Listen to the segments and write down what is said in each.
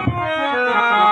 ఓ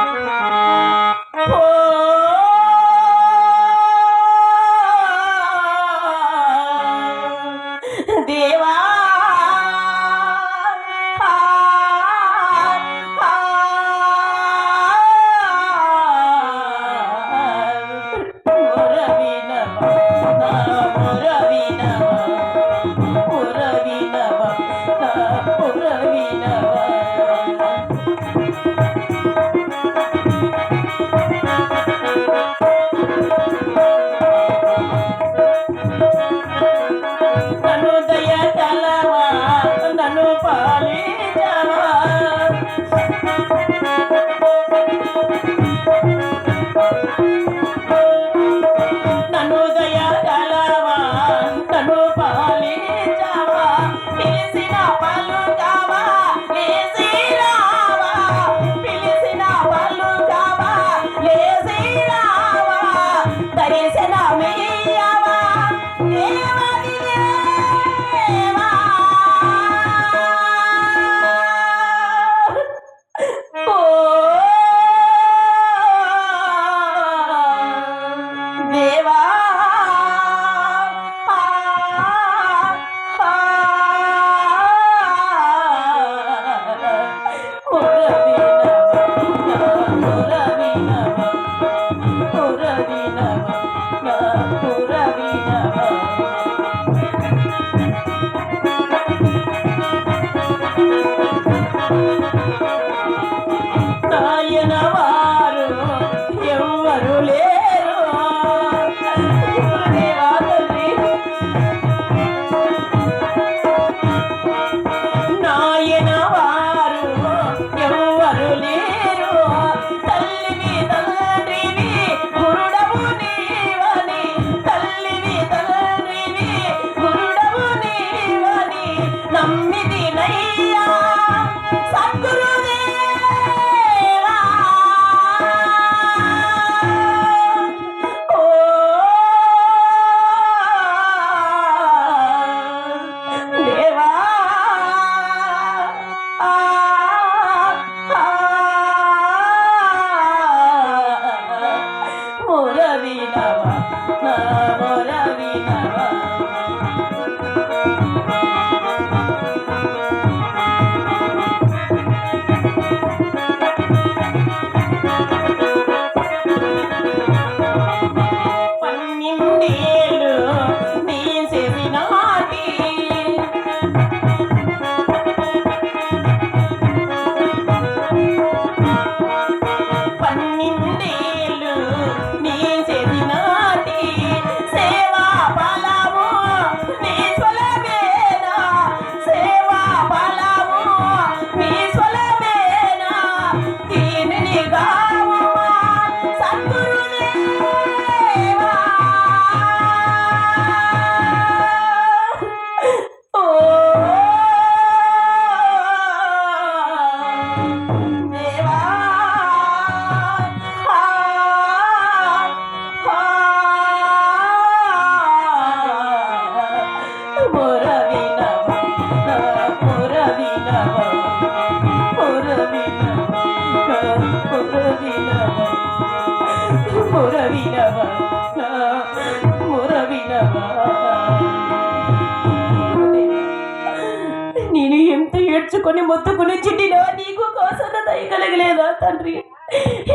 ఏడ్చుకొని మొత్తుకుని చిట్టినా నీకు కోసం దయగలగలేదా తండ్రి?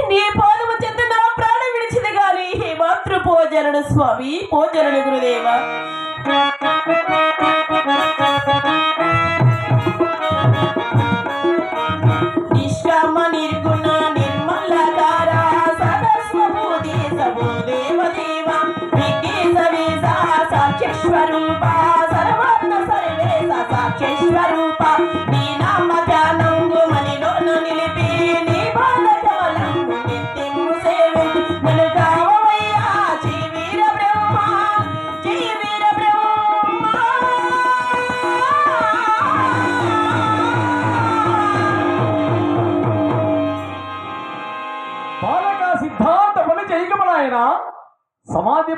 నీ పాదము చెంత నా ప్రాణం విడిచింది గాని హే మాతృ పోజరణ స్వామి పోజరణ గురుదేవా.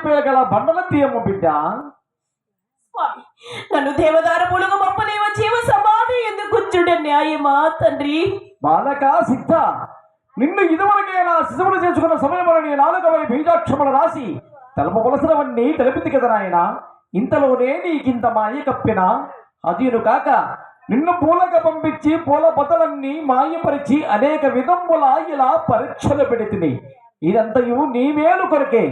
సమాధి గల బండల తీయము బిడ్డ. స్వామి నన్ను దేవదార పులుగు మప్పలేవ జీవ సమాధి ఎందుకు న్యాయమా తండ్రి? బాలక సిద్ధ నిన్ను ఇదివరకే నా శిశువులు చేసుకున్న సమయంలో నీ నాలుగవై బీజాక్షములు రాసి తెలపవలసినవన్నీ తెలిపింది కదా నాయన. ఇంతలోనే నీకింత మాయ కప్పిన అదీను కాక నిన్ను పూలక పంపించి పూల బతలన్నీ మాయపరిచి అనేక విధముల ఇలా పరీక్షలు పెడితిని. ఇదంతయు నీ మేలు కొరకే.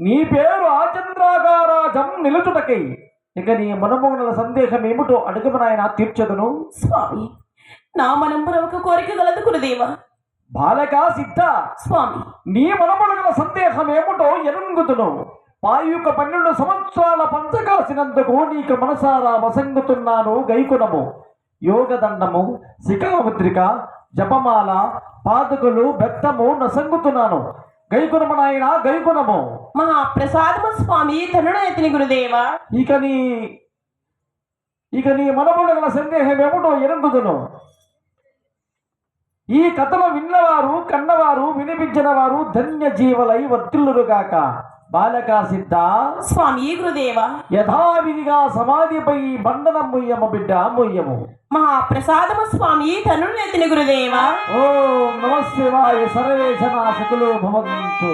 నీ పేరు ఆచంద్రాగారాజం నిలుచుటకై. ఇక నీ మనమోనల సందేహం ఏమిటో అడుగుము నాయన తీర్చదును. స్వామి నా మనంబర ఒక కోరిక గలదు గురుదేవా. బాలక సిద్ధ. స్వామి. నీ మనముల సందేహం ఏమిటో ఎనుంగుతును. పాయుక పన్నెండు సంవత్సరాల పంచకాసినందుకు నీకు మనసారా వసంగుతున్నాను గైకునము యోగదండము శిఖాముద్రిక జపమాల పాదుకులు బెత్తము నసంగుతున్నాను. గైకునము నాయన గైకునము. మహాప్రసాదము స్వామి తరుణయతిని గురుదేవా. ఇక నీ ఇక నీ మనముల సందేహం ఏమిటో ఎనుంగుతును ఈ కథలు విన్నవారు కన్నవారు వినిపించిన వారు ధన్య జీవలై వర్తిల్లురుగాక బాలకా సిద్ధ స్వామి గురుదేవా యథావిధిగా సమాధిపై బండనం ముయ్యము బిడ్డ ముయ్యము. మహాప్రసాదము స్వామి తరుణయతిని గురుదేవా. ఓం నమ శివాయ సర్వేశనాశకులు భవంతు.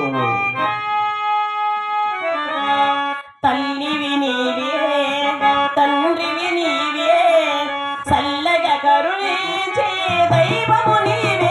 తల్లివి నీవే తండ్రివి నీవే చల్లగా కరుణించే దైవము నీవే.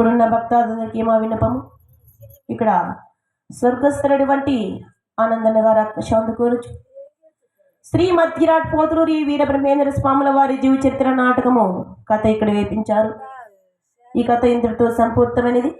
ఇక్కడున్న భక్తాదులకి ఏమో విన్నపము. ఇక్కడ స్వర్గస్థుడి వంటి ఆనందన్న గారు ఆత్మశాంతి కోరుచు. శ్రీ విరాట్ పోతులూరి వీర బ్రహ్మేంద్ర స్వాముల వారి జీవ చరిత్ర నాటకము కథ ఇక్కడ వేపించారు. ఈ కథ ఇంతటితో సంపూర్తమైనది.